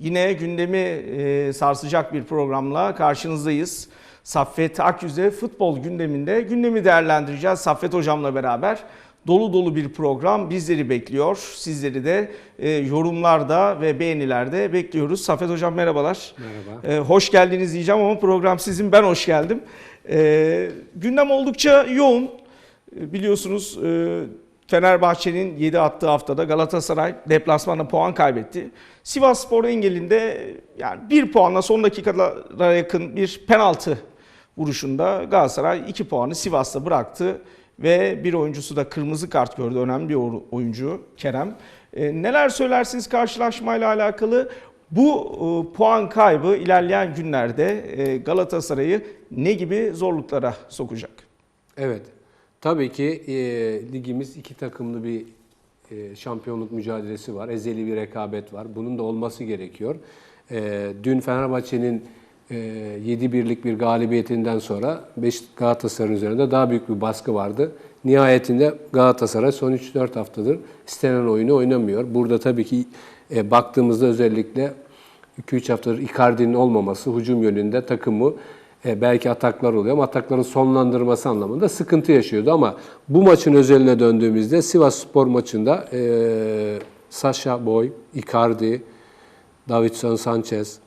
Yine gündemi e, sarsacak bir programla karşınızdayız. Saffet Akyüz'e futbol gündeminde gündemi değerlendireceğiz. Saffet Hocam'la beraber dolu dolu bir program bizleri bekliyor. Sizleri de e, yorumlarda ve beğenilerde bekliyoruz. Saffet Hocam merhabalar. Merhaba. E, hoş geldiniz diyeceğim ama program sizin ben hoş geldim. E, gündem oldukça yoğun. E, biliyorsunuz e, Fenerbahçe'nin 7 attığı haftada Galatasaray deplasmanda puan kaybetti. Sivas Spor engelinde yani bir puanla son dakikalara yakın bir penaltı vuruşunda Galatasaray 2 puanı Sivas'ta bıraktı ve bir oyuncusu da kırmızı kart gördü. Önemli bir oyuncu Kerem. E, neler söylersiniz karşılaşmayla alakalı? Bu e, puan kaybı ilerleyen günlerde e, Galatasaray'ı ne gibi zorluklara sokacak? Evet. Tabii ki e, ligimiz iki takımlı bir e, şampiyonluk mücadelesi var. Ezeli bir rekabet var. Bunun da olması gerekiyor. E, dün Fenerbahçe'nin e, 7 birlik bir galibiyetinden sonra 5 Galatasaray'ın üzerinde daha büyük bir baskı vardı. Nihayetinde Galatasaray son 3-4 haftadır istenen oyunu oynamıyor. Burada tabii ki e, baktığımızda özellikle 2-3 haftadır Icardi'nin olmaması hücum yönünde takımı e, belki ataklar oluyor ama atakların sonlandırması anlamında sıkıntı yaşıyordu. Ama bu maçın özeline döndüğümüzde Sivas Spor maçında e, Sasha Boy, Icardi, Davidson Sanchez,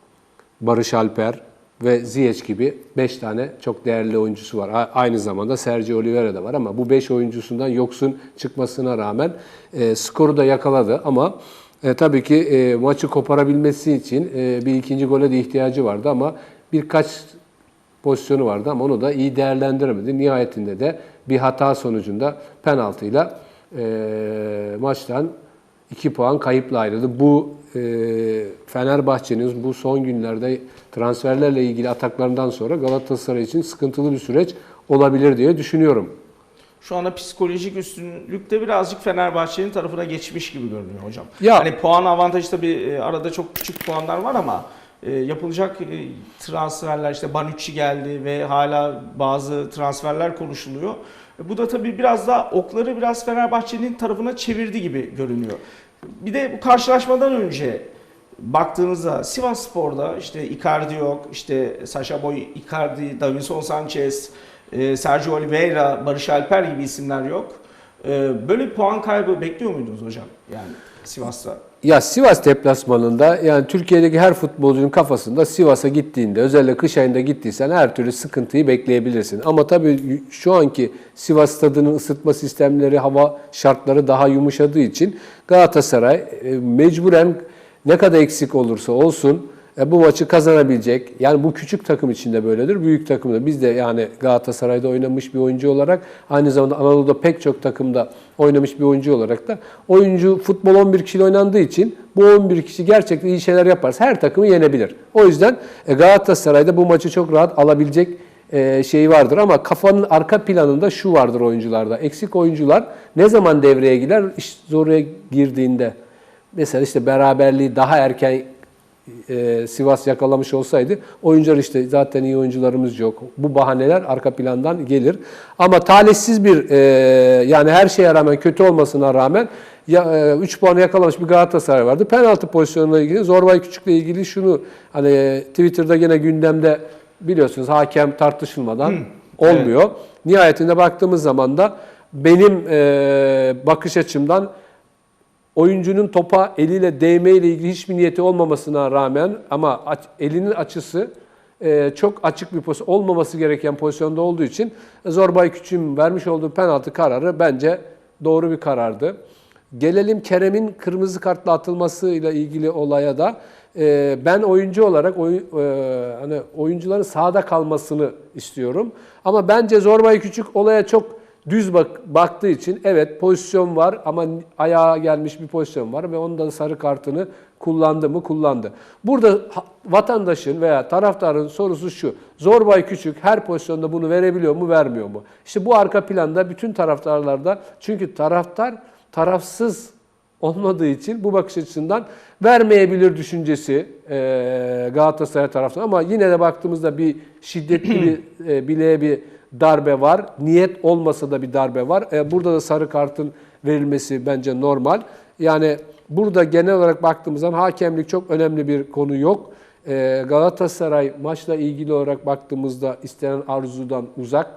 Barış Alper ve Ziyech gibi 5 tane çok değerli oyuncusu var. Aynı zamanda Sergio Oliveira da var ama bu 5 oyuncusundan yoksun çıkmasına rağmen e, skoru da yakaladı ama e, tabii ki e, maçı koparabilmesi için e, bir ikinci gole de ihtiyacı vardı ama birkaç pozisyonu vardı ama onu da iyi değerlendiremedi. Nihayetinde de bir hata sonucunda penaltıyla e, maçtan 2 puan kayıpla ayrıldı. Bu e, Fenerbahçe'nin bu son günlerde transferlerle ilgili ataklarından sonra Galatasaray için sıkıntılı bir süreç olabilir diye düşünüyorum. Şu anda psikolojik üstünlükte birazcık Fenerbahçe'nin tarafına geçmiş gibi görünüyor hocam. Ya- Hani puan avantajı tabii arada çok küçük puanlar var ama yapılacak e, transferler işte Banucci geldi ve hala bazı transferler konuşuluyor. E, Bu da tabii biraz da okları biraz Fenerbahçe'nin tarafına çevirdi gibi görünüyor. Bir de bu karşılaşmadan önce baktığınızda Sivas Spor'da işte Icardi yok, işte Sasha Boy, Icardi, Davinson Sanchez, e, Sergio Oliveira, Barış Alper gibi isimler yok. Böyle puan kaybı bekliyor muydunuz hocam? Yani Sivas'ta. Ya Sivas deplasmanında yani Türkiye'deki her futbolcunun kafasında Sivas'a gittiğinde özellikle kış ayında gittiysen her türlü sıkıntıyı bekleyebilirsin. Ama tabii şu anki Sivas stadının ısıtma sistemleri, hava şartları daha yumuşadığı için Galatasaray e, mecburen ne kadar eksik olursa olsun e, bu maçı kazanabilecek. Yani bu küçük takım için de böyledir, büyük takım da. Biz de yani Galatasaray'da oynamış bir oyuncu olarak aynı zamanda Anadolu'da pek çok takımda oynamış bir oyuncu olarak da oyuncu futbol 11 kişiyle oynandığı için bu 11 kişi gerçekten iyi şeyler yaparsa her takımı yenebilir. O yüzden e, Galatasaray'da bu maçı çok rahat alabilecek e, şeyi vardır ama kafanın arka planında şu vardır oyuncularda. Eksik oyuncular ne zaman devreye girer? İş oraya girdiğinde mesela işte beraberliği daha erken e, Sivas yakalamış olsaydı oyuncular işte zaten iyi oyuncularımız yok. Bu bahaneler arka plandan gelir. Ama talihsiz bir e, yani her şeye rağmen kötü olmasına rağmen ya, 3 puanı yakalamış bir Galatasaray vardı. Penaltı pozisyonuna ilgili Zorbay Küçük'le ilgili şunu hani Twitter'da gene gündemde biliyorsunuz hakem tartışılmadan olmuyor. Nihayetinde baktığımız zaman da benim e, bakış açımdan oyuncunun topa eliyle değmeyle ilgili hiçbir niyeti olmamasına rağmen ama elinin açısı e, çok açık bir pozisyon olmaması gereken pozisyonda olduğu için Zorbay Küçük'ün vermiş olduğu penaltı kararı bence doğru bir karardı. Gelelim Kerem'in kırmızı kartla atılmasıyla ilgili olaya da e, ben oyuncu olarak oy- e, hani oyuncuların sahada kalmasını istiyorum. Ama bence Zorbay Küçük olaya çok düz bak, baktığı için evet pozisyon var ama ayağa gelmiş bir pozisyon var ve onun da sarı kartını kullandı mı kullandı. Burada vatandaşın veya taraftarın sorusu şu. Zorbay Küçük her pozisyonda bunu verebiliyor mu vermiyor mu? İşte bu arka planda bütün taraftarlarda çünkü taraftar tarafsız olmadığı için bu bakış açısından vermeyebilir düşüncesi Galatasaray tarafından ama yine de baktığımızda bir şiddetli bir e, bileğe bir darbe var. Niyet olmasa da bir darbe var. E, burada da sarı kartın verilmesi bence normal. Yani burada genel olarak baktığımız zaman hakemlik çok önemli bir konu yok. Ee, Galatasaray maçla ilgili olarak baktığımızda istenen arzudan uzak.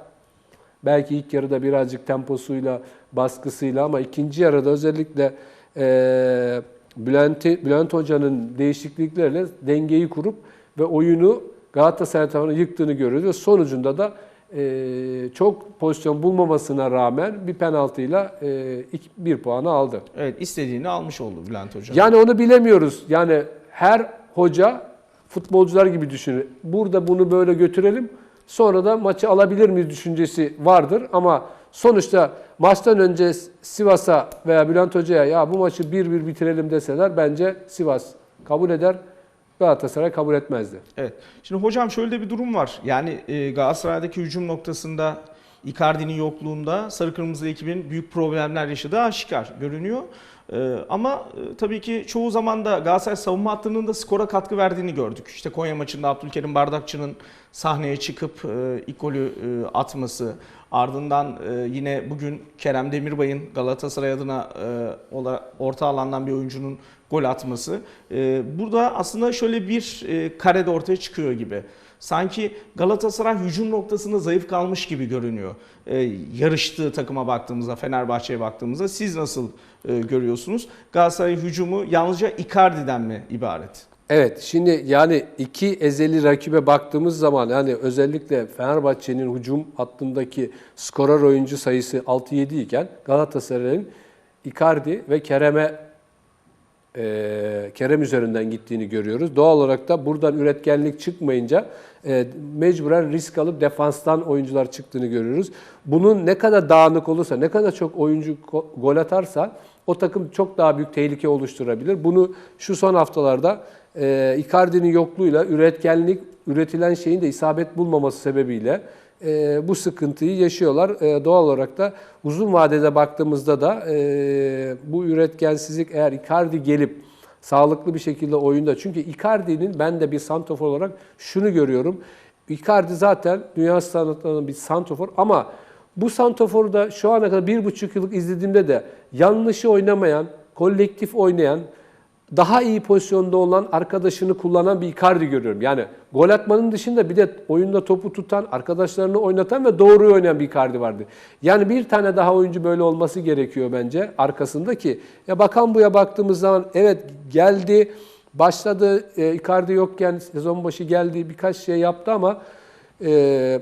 Belki ilk yarıda birazcık temposuyla, baskısıyla ama ikinci yarıda özellikle e, Bülent, Bülent Hoca'nın değişiklikleriyle dengeyi kurup ve oyunu Galatasaray tarafını yıktığını görüyoruz. Ve sonucunda da e, çok pozisyon bulmamasına rağmen bir penaltıyla e, iki- bir puanı aldı. Evet istediğini almış oldu Bülent Hoca. Yani onu bilemiyoruz. Yani her hoca futbolcular gibi düşünür. Burada bunu böyle götürelim. Sonra da maçı alabilir miyiz düşüncesi vardır. Ama sonuçta maçtan önce Sivas'a veya Bülent Hoca'ya ya bu maçı 1-1 bitirelim deseler bence Sivas kabul eder. Galatasaray kabul etmezdi. Evet. Şimdi hocam şöyle bir durum var. Yani e, Galatasaray'daki hücum noktasında Icardi'nin yokluğunda sarı kırmızı ekibin büyük problemler yaşadığı aşikar görünüyor. E, ama e, tabii ki çoğu zaman da Galatasaray savunma hattının da skora katkı verdiğini gördük. İşte Konya maçında Abdülkerim Bardakçı'nın sahneye çıkıp e, ilk golü e, atması, ardından e, yine bugün Kerem Demirbay'ın Galatasaray adına orta alandan bir oyuncunun gol atması. Burada aslında şöyle bir e, karede ortaya çıkıyor gibi. Sanki Galatasaray hücum noktasında zayıf kalmış gibi görünüyor. E, yarıştığı takıma baktığımızda, Fenerbahçe'ye baktığımızda siz nasıl görüyorsunuz? Galatasaray hücumu yalnızca Icardi'den mi ibaret? Evet şimdi yani iki ezeli rakibe baktığımız zaman yani özellikle Fenerbahçe'nin hücum hattındaki skorer oyuncu sayısı 6-7 iken Galatasaray'ın Icardi ve Kerem'e e, Kerem üzerinden gittiğini görüyoruz. Doğal olarak da buradan üretkenlik çıkmayınca e, mecburen risk alıp defanstan oyuncular çıktığını görüyoruz. Bunun ne kadar dağınık olursa, ne kadar çok oyuncu gol atarsa o takım çok daha büyük tehlike oluşturabilir. Bunu şu son haftalarda e, Icardi'nin yokluğuyla üretkenlik, üretilen şeyin de isabet bulmaması sebebiyle e, bu sıkıntıyı yaşıyorlar. E, doğal olarak da uzun vadede baktığımızda da e, bu üretkensizlik eğer Icardi gelip sağlıklı bir şekilde oyunda çünkü Icardi'nin ben de bir santrofor olarak şunu görüyorum. Icardi zaten dünya standartlarının bir santrofor ama bu santroforu da şu ana kadar bir buçuk yıllık izlediğimde de yanlışı oynamayan, kolektif oynayan, daha iyi pozisyonda olan arkadaşını kullanan bir Icardi görüyorum. Yani gol atmanın dışında bir de oyunda topu tutan, arkadaşlarını oynatan ve doğruyu oynayan bir Icardi vardı. Yani bir tane daha oyuncu böyle olması gerekiyor bence arkasında ki. Ya bakan buya baktığımız zaman evet geldi, başladı, e, Icardi yokken sezon başı geldi, birkaç şey yaptı ama e,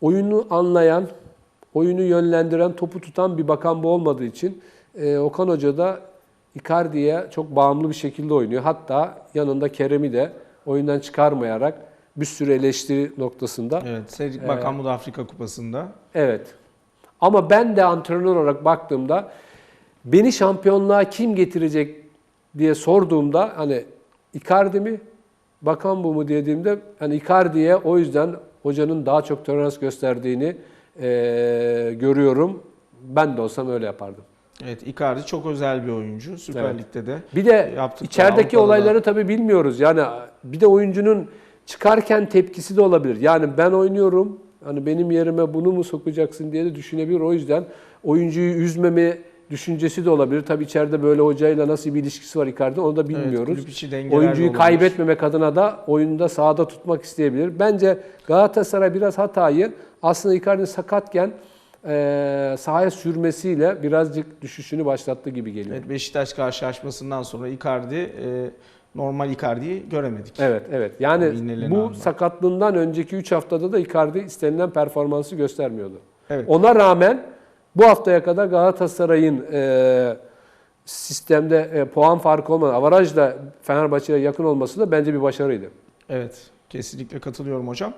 oyunu anlayan, oyunu yönlendiren, topu tutan bir bakan bu olmadığı için e, Okan Hoca da Icardi'ye çok bağımlı bir şekilde oynuyor. Hatta yanında Kerem'i de oyundan çıkarmayarak bir sürü eleştiri noktasında. Evet. Cedric Bakan bu da Afrika Kupası'nda. Evet. Ama ben de antrenör olarak baktığımda beni şampiyonluğa kim getirecek diye sorduğumda hani Icardi mi, Bakan bu mu dediğimde hani Icardi'ye o yüzden hocanın daha çok tolerans gösterdiğini eee, görüyorum. Ben de olsam öyle yapardım. Evet Icardi çok özel bir oyuncu. Süper Evet. Lig'de de. Bir de içerideki Avrupa'da da- olayları tabii bilmiyoruz. Yani bir de oyuncunun çıkarken tepkisi de olabilir. Yani ben oynuyorum. Hani benim yerime bunu mu sokacaksın diye de düşünebilir. O yüzden oyuncuyu üzmeme düşüncesi de olabilir. Tabii içeride böyle hocayla nasıl bir ilişkisi var Icardi onu da Evet, bilmiyoruz. de Oyuncuyu kaybetmemek adına da oyunda sahada tutmak isteyebilir. Bence Galatasaray biraz hatayı aslında Icardi sakatken eee sahaya sürmesiyle birazcık düşüşünü başlattı gibi geliyor. Evet, Beşiktaş karşılaşmasından sonra Icardi e, normal Icardi'yi göremedik. Evet, evet. Yani bu aldı. sakatlığından önceki 3 haftada da Icardi istenilen performansı göstermiyordu. Evet. Ona rağmen bu haftaya kadar Galatasaray'ın e, sistemde e, puan farkı olmadan avarajla Fenerbahçe'ye yakın olması da bence bir başarıydı. Evet. Kesinlikle katılıyorum hocam.